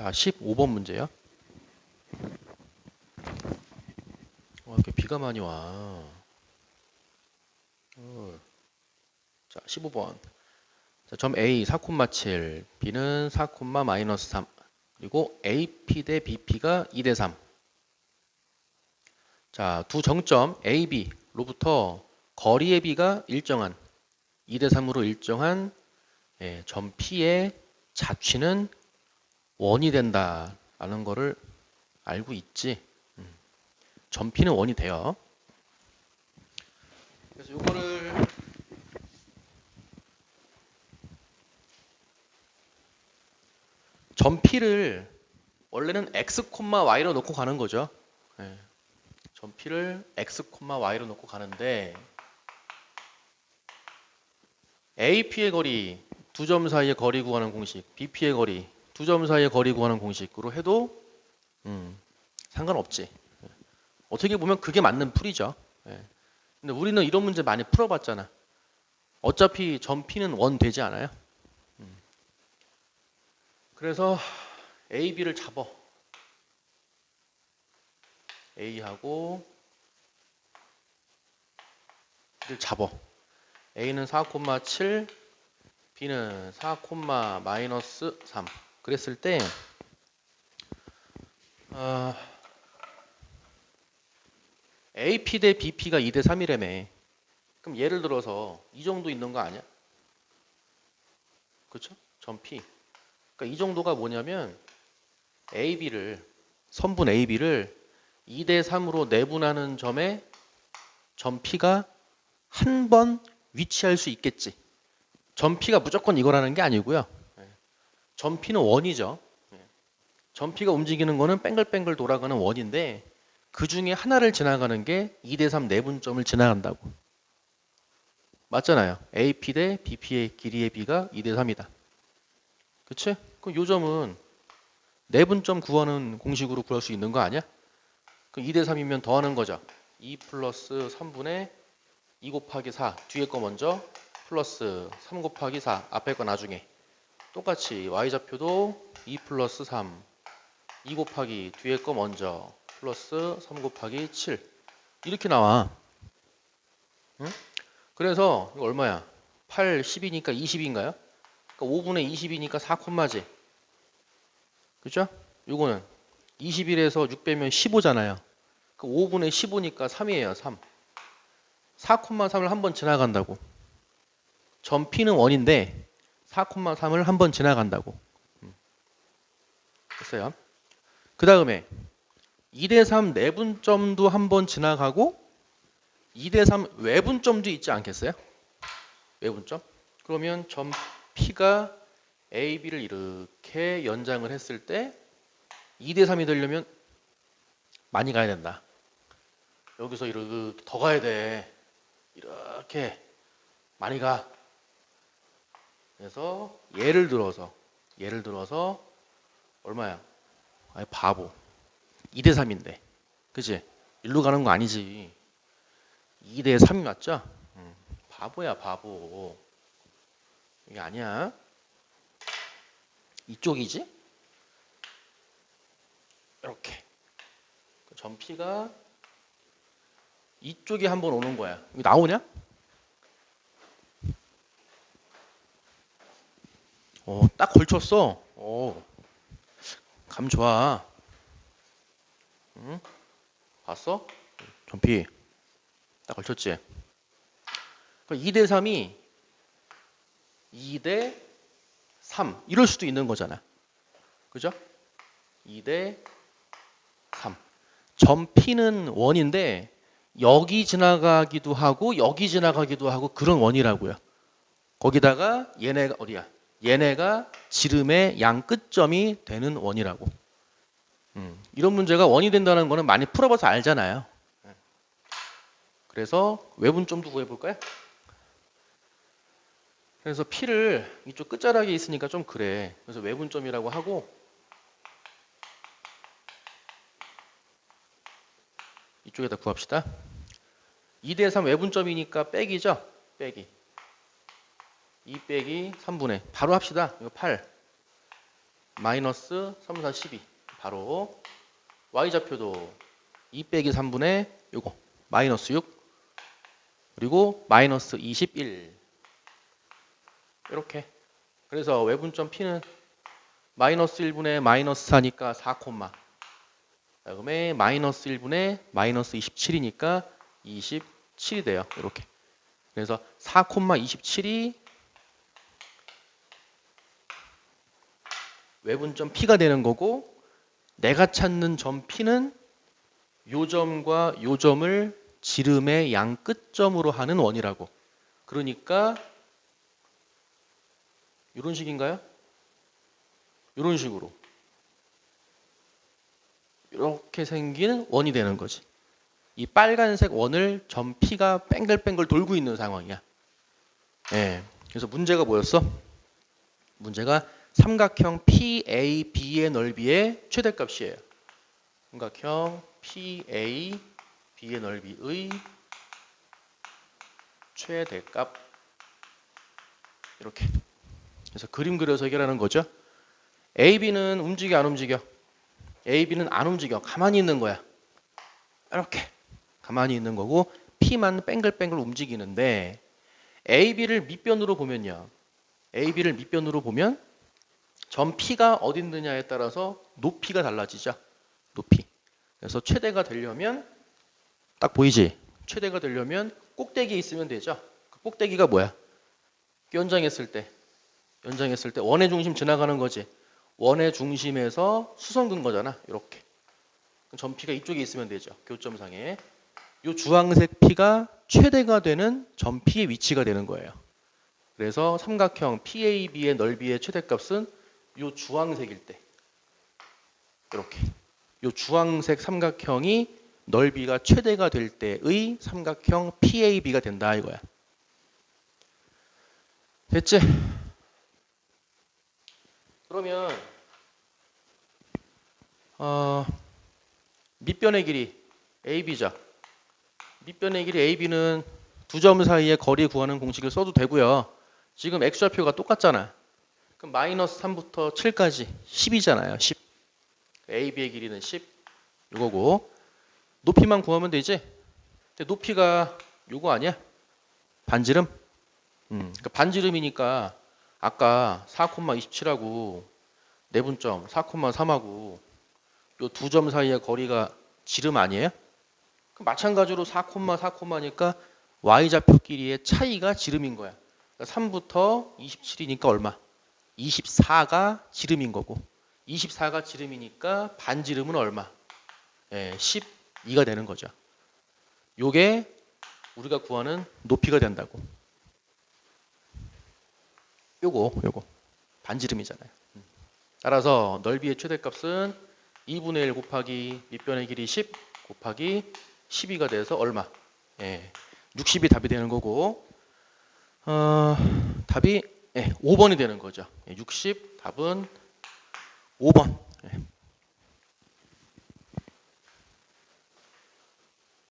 자, 15번 문제요. 와, 이렇게 비가 많이 와. 어. 자, 15번. 자, 점 A 4,7, B는 4, 마이너스 3. 그리고 AP 대 BP가 2 대 3. 자, 두 정점 A, B로부터 거리의 B가 일정한 2 대 3으로 일정한 예, 점 P의 자취는 원이 된다라는 거를 알고 있지. 음. 점 P는 원이 돼요. 그래서 이거를 점 P를 원래는 x, y로 놓고 가는 거죠. 예. 점 P를 x, y로 놓고 가는데 AP의 거리 두 점 사이의 거리 구하는 공식, BP의 거리 두 점 사이의 거리 구하는 공식으로 해도 음, 상관없지. 예. 어떻게 보면 그게 맞는 풀이죠. 예. 근데 우리는 이런 문제 많이 풀어봤잖아. 어차피 점 P는 원 되지 않아요? 음. 그래서 A, B를 잡어. A하고 를 잡어. A는 4,7, B는 4, 마이너스 3. 그랬을 때 아, AP 대 BP가 2대 3이라며. 그럼 예를 들어서 이 정도 있는 거 아니야? 그렇죠? 점 P. 그러니까 이 정도가 뭐냐면 AB를 선분 AB를 2대 3으로 내분하는 점에 점 P가 한 번 위치할 수 있겠지. 점 P가 무조건 이거라는 게 아니고요. P는 원이죠. 예. 점 P가 움직이는 거는 뺑글뺑글 돌아가는 원인데 그 중에 하나를 지나가는 게 2대3 내분점을 지나간다고. 맞잖아요. AP 대 BP의 길이의 B가 2대 3이다. 그치? 그럼 요 점은 내분점 구하는 공식으로 구할 수 있는 거 아니야? 그럼 2대 3이면 더하는 거죠. 2 플러스 3분의 2 곱하기 4 뒤에 거 먼저 플러스 3 곱하기 4 앞에 거 나중에 똑같이 y좌표도 2 플러스 3 2 곱하기 뒤에 거 먼저 플러스 3 곱하기 7 이렇게 나와 응? 그래서 이거 얼마야 8 10이니까 20인가요? 그러니까 5분의 20이니까 4 콤마지 그죠? 요거는 21에서 6 빼면 15잖아요 그 5분의 15니까 3이에요 3 4,3을 한 번 지나간다고. 점 P는 원인데 4,3을 한 번 지나간다고. 음. 됐어요. 그 다음에 2대 3 내분점도 한 번 지나가고 2대 3 외분점도 있지 않겠어요? 외분점? 그러면 점 P가 A, B를 이렇게 연장을 했을 때 2대 3이 되려면 많이 가야 된다. 여기서 이렇게 더 가야 돼. 이렇게 많이 가. 그래서 예를 들어서 예를 들어서 얼마야? 아니 바보. 2대 3인데. 그지? 일로 가는 거 아니지. 2대 3이 맞죠? 음, 바보야, 바보. 이게 아니야. 이쪽이지? 이렇게. 그 점피가 이쪽에 한번 오는 거야. 이거 나오냐? 어, 딱 걸쳤어. 어, 감 좋아. 응? 봤어? 점피. 딱 걸쳤지? 그럼 2대 3이 2대 3. 이럴 수도 있는 거잖아. 그죠? 2대 3. 점 P는 원인데 여기 지나가기도 하고 여기 지나가기도 하고 그런 원이라고요. 거기다가 얘네가 어디야? 얘네가 지름의 양 끝점이 되는 원이라고. 음, 이런 문제가 원이 된다는 거는 많이 풀어봐서 알잖아요. 그래서 외분점도 구해볼까요? 그래서 P를 이쪽 끝자락에 있으니까 좀 그래. 그래서 외분점이라고 하고 이쪽에다 구합시다. 2대 3 외분점이니까 빼기죠? 빼기. 2 빼기 3분의 바로 합시다. 이거 8. 마이너스 3, 4, 12 바로 y좌표도 2 빼기 3분의 요거. 마이너스 6 그리고 마이너스 21 이렇게. 그래서 외분점 p는 마이너스 1분의 마이너스 4니까 4 콤마. 그다음에 마이너스 1분의 마이너스 27이니까 27이 돼요. 이렇게. 그래서 4 콤마 27이 외분점 P가 되는 거고 내가 찾는 점 P는 요 점과 요 점을 지름의 양 끝점으로 하는 원이라고. 그러니까 이런 식인가요? 이런 식으로 이렇게 생긴 원이 되는 거지. 이 빨간색 원을 점 P가 뺑글뺑글 돌고 있는 상황이야. 예. 그래서 문제가 뭐였어? 문제가 삼각형 PAB의 넓이의 최대값이에요. 삼각형 PAB의 넓이의 최대값 이렇게. 그래서 그림 그려서 해결하는 거죠. AB는 움직여 안 움직여? AB는 안 움직여. 가만히 있는 거야. 이렇게 가만히 있는 거고 P만 뺑글뺑글 움직이는데 AB를 밑변으로 보면요. AB를 밑변으로 보면 점 P가 어디 있느냐에 따라서 높이가 달라지죠. 높이. 그래서 최대가 되려면 딱 보이지? 최대가 되려면 꼭대기에 있으면 되죠. 그 꼭대기가 뭐야? 연장했을 때. 연장했을 때 원의 중심 지나가는 거지. 원의 중심에서 수성근 거잖아. 이렇게. 점 P가 이쪽에 있으면 되죠. 교점상에. 이 주황색 P가 최대가 되는 점 P의 위치가 되는 거예요. 그래서 삼각형 PAB의 넓이의 최대값은 이 주황색일 때 이렇게 이 주황색 삼각형이 넓이가 최대가 될 때의 삼각형 PAB가 된다 이거야. 됐지? 그러면 어, 밑변의 길이 AB죠. 밑변의 길이 AB는 두 점 사이의 거리 구하는 공식을 써도 되고요. 지금 x좌표가 똑같잖아. 그럼 마이너스 3부터 7까지 10이잖아요. 10. AB의 길이는 10. 이거고 높이만 구하면 되지. 근데 높이가 요거 아니야? 반지름? 음, 그러니까 반지름이니까 아까 4,27하고 내분점 4,3하고 요 두 점 사이의 거리가 지름 아니에요? 그럼 마찬가지로 4,4,니까 y좌표 길이의 차이가 지름인 거야. 그러니까 3부터 27이니까 얼마? 24가 지름인 거고 24가 지름이니까 반지름은 얼마? 예, 12가 되는 거죠. 요게 우리가 구하는 높이가 된다고. 요거 요거 반지름이잖아요. 음. 따라서 넓이의 최대값은 2분의 1 곱하기 밑변의 길이 10 곱하기 12가 돼서 얼마? 예, 60이 답이 되는 거고 어, 답이 예, 5번이 되는 거죠. 예, 60 답은 5번. 예.